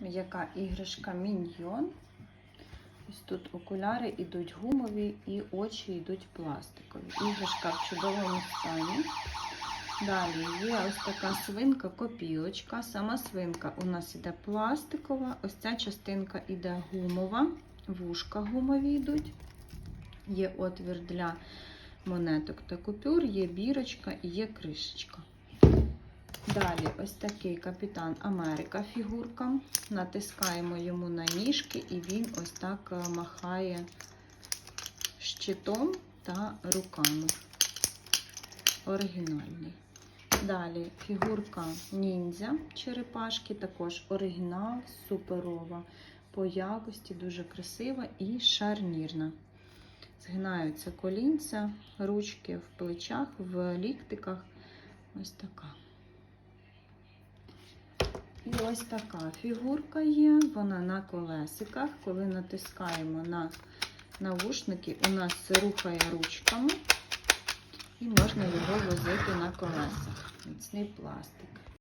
м'яка іграшка Міньйон. Ось тут окуляри йдуть гумові і очі йдуть пластикові. Іграшка в чудовому стані. Далі є ось така свинка, копілочка. Сама свинка у нас іде пластикова, ось ця частинка іде гумова, вушка гумові йдуть. Є отвір для монеток та купюр, є бірочка і є кришечка. Далі ось такий капітан Америка фігурка. Натискаємо йому на ніжки, і він ось так е, махає щитом та руками. Оригінальний. Далі фігурка ніндзя черепашки, також оригінал, суперова. По якості дуже красива і шарнірна. Згинаються колінця, ручки в плечах, в ліктиках. Ось така. І ось така фігурка є, вона на колесиках. Коли натискаємо на навушники, у нас рухає ручками і можна його возити на колесах. Міцний пластик.